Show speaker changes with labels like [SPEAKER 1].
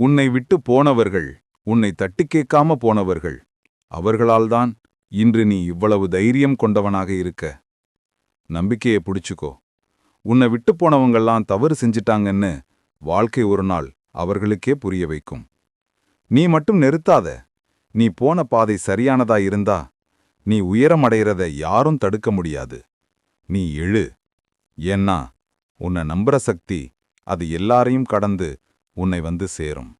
[SPEAKER 1] உன்னை விட்டு போனவர்கள் உன்னை தட்டி கேட்காம போனவர்கள் அவர்களால்தான் இன்று நீ இவ்வளவு தைரியம் கொண்டவனாக இருக்க. நம்பிக்கையை புடிச்சுக்கோ. உன்னை விட்டு போனவங்கெல்லாம் தவறு செஞ்சிட்டாங்கன்னு வாழ்க்கை ஒரு நாள் அவர்களுக்கே புரிய வைக்கும். நீ மட்டும் நிறுத்தாத. நீ போன பாதை சரியானதா இருந்தா நீ உயரமடைகிறத யாரும் தடுக்க முடியாது. நீ எழு. ஏன்னா உன்னை நம்புற சக்தி அது எல்லாரையும் கடந்து உன்னை வந்து சேரும்.